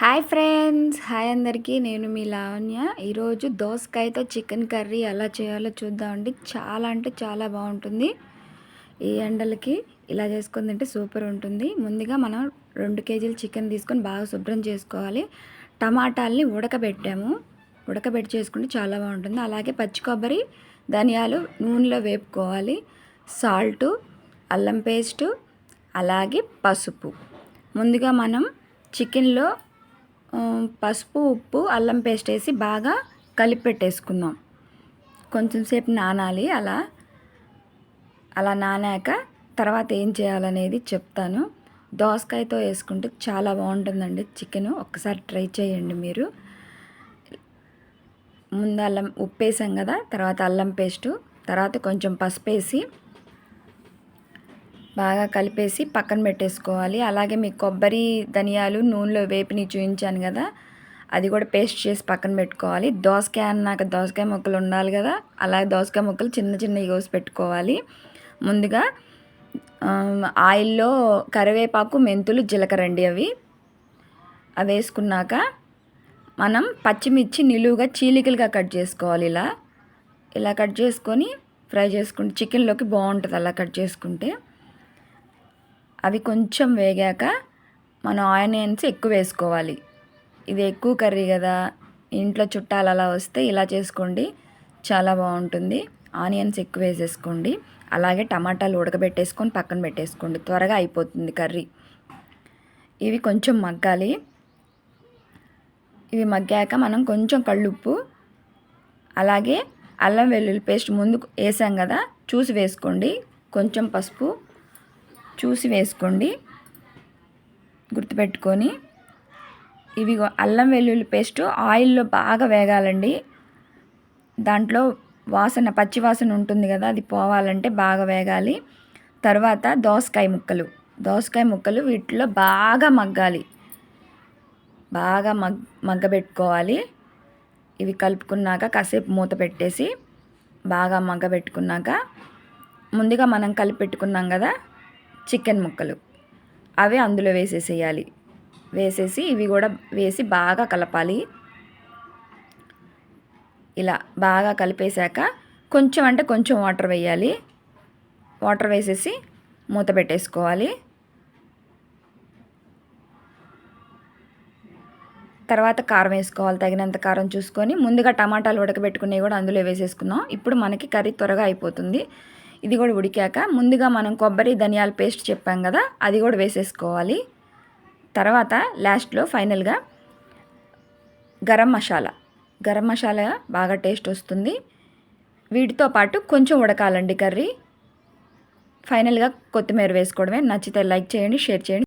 Hi friends hi అందరికీ. నేను మీ లావణ్య. ఈరోజు దోసకాయతో చికెన్ కర్రీ ఎలా చేయాలో చూద్దామండి. చాలా అంటే చాలా బాగుంటుంది. ఈ ఎండలకి ఇలా చేసుకుని తింటే సూపర్ ఉంటుంది. ముందుగా మనం రెండు కేజీలు చికెన్ తీసుకొని బాగా శుభ్రం చేసుకోవాలి. టమాటాలని ఉడకబెట్టాము. ఉడకబెట్టి చేసుకుంటే చాలా బాగుంటుంది. అలాగే పచ్చి కొబ్బరి ధనియాలు నూనెలో వేపుకోవాలి. సాల్టు అల్లం పేస్టు అలాగే పసుపు. ముందుగా మనం చికెన్లో పసుపు ఉప్పు అల్లం పేస్ట్ వేసి బాగా కలిపి పెట్టేసుకుందాం కొంచెం సేపు నానాలి అలా అలా నానాక తర్వాత ఏం చేయాలనేది చెప్తాను. దోసకాయతో వేసుకుంటే చాలా బాగుంటుందండి చికెన్. ఒక్కసారి ట్రై చేయండి మీరు. ముందు అల్లం ఉప్పు వేసాం కదా తర్వాత అల్లం పేస్టు తర్వాత కొంచెం పసుపు వేసి బాగా కలిపేసి పక్కన పెట్టేసుకోవాలి. అలాగే మీ కొబ్బరి ధనియాలు నూనెలో వేపిని చూపించాను కదా అది కూడా పేస్ట్ చేసి పక్కన పెట్టుకోవాలి. దోసకాయ అన్నాక దోసకాయ ముక్కలు ఉండాలి కదా అలాగే దోసకాయ ముక్కలు చిన్న చిన్న కోసి పెట్టుకోవాలి. ముందుగా ఆయిల్లో కరివేపాకు మెంతులు జీలకర్ర అండి అవి. అవి వేసుకున్నాక మనం పచ్చిమిర్చి నిలువుగా చీలికలుగా కట్ చేసుకోవాలి ఇలా. ఇలా కట్ చేసుకొని ఫ్రై చేసుకుంటే చికెన్లోకి బాగుంటుంది అలా కట్ చేసుకుంటే. అవి కొంచెం వేగాక మనం ఆనియన్స్ ఎక్కువ వేసుకోవాలి. ఇది ఎక్కువ కర్రీ కదా ఇంట్లో చుట్టాలు అలా వస్తే ఇలా చేసుకోండి చాలా బాగుంటుంది. ఆనియన్స్ ఎక్కువ వేసేసుకోండి. అలాగే టమాటాలు ఉడకబెట్టేసుకొని పక్కన పెట్టేసుకోండి. త్వరగా అయిపోతుంది కర్రీ. ఇవి కొంచెం మగ్గాలి. ఇవి మగ్గాక మనం కొంచెం కళ్ళుప్పు అలాగే అల్లం వెల్లుల్లి పేస్ట్ ముందు వేసాం కదా చూసి వేసుకోండి. కొంచెం పసుపు చూసి వేసుకోండి. గుర్తుపెట్టుకొని. ఇవి అల్లం వెల్లుల్లి పేస్ట్ ఆయిల్లో బాగా వేగాలండి. దాంట్లో వాసన పచ్చి వాసన ఉంటుంది కదా అది పోవాలంటే బాగా వేగాలి. తర్వాత దోసకాయ ముక్కలు. దోసకాయ ముక్కలు వీటిలో బాగా మగ్గాలి. బాగా మగ్ మగ్గబెట్టుకోవాలి. ఇవి కలుపుకున్నాక కాసేపు మూత పెట్టేసి బాగా మగ్గబెట్టుకున్నాక ముందుగా మనం కలిపి పెట్టుకున్నాం కదా చికెన్ ముక్కలు. అవి అందులో వేసేసేయాలి. వేసేసి ఇవి కూడా వేసి బాగా కలపాలి. ఇలా బాగా కలిపేశాక కొంచెం అంటే కొంచెం వాటర్ వేయాలి. వాటర్ వేసేసి మూత పెట్టేసుకోవాలి. తర్వాత కారం వేసుకోవాలి. తగినంత కారం చూసుకొని ముందుగా టమాటాలు ఉడకబెట్టుకునేవి కూడా అందులో వేసేసుకుందాం. ఇప్పుడు మనకి కర్రీ త్వరగా అయిపోతుంది. ఇది కూడా ఉడికాక ముందుగా మనం కొబ్బరి ధనియాల పేస్ట్ చెప్పాం కదా అది కూడా వేసేసుకోవాలి. తర్వాత లాస్ట్లో ఫైనల్గా గరం మసాలా. గరం మసాలా బాగా టేస్ట్ వస్తుంది. వీటితో పాటు కొంచెం ఉడకాలండి కర్రీ. ఫైనల్గా కొత్తిమీర వేసుకోవడమే. నచ్చితే లైక్ చేయండి షేర్ చేయండి.